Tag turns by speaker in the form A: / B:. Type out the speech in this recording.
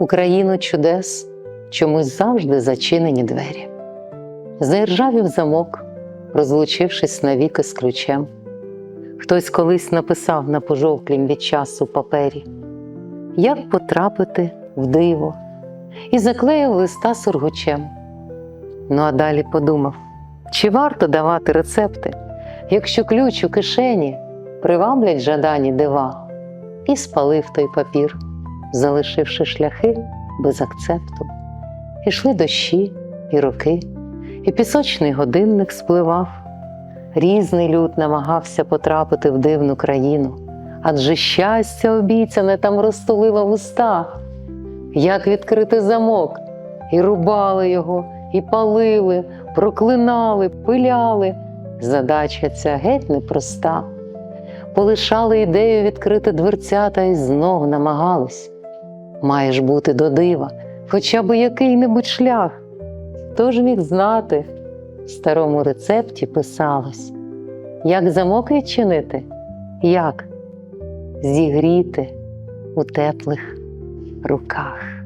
A: У країну чудес чомусь завжди зачинені двері. Заіржавів замок, розлучившись навіки з ключем. Хтось колись написав на пожовклім від часу папері, як потрапити в диво, і заклеїв листа сургучем. Ну а далі подумав, чи варто давати рецепти, якщо ключ у кишені приваблять жадані дива, і спалив той папір, залишивши шляхи без акцепту. Ішли дощі і роки, і пісочний годинник спливав. Різний люд намагався потрапити в дивну країну, адже щастя обіцяне там розтулило в устах. Як відкрити замок, і рубали його, і палили, проклинали, пиляли. Задача ця геть непроста. Полишали ідею відкрити дверцята і знов намагались. Маєш бути до дива, хоча б який-небудь шлях. Хто ж міг знати, в старому рецепті писалось, як замок відчинити, як зігріти у теплих руках.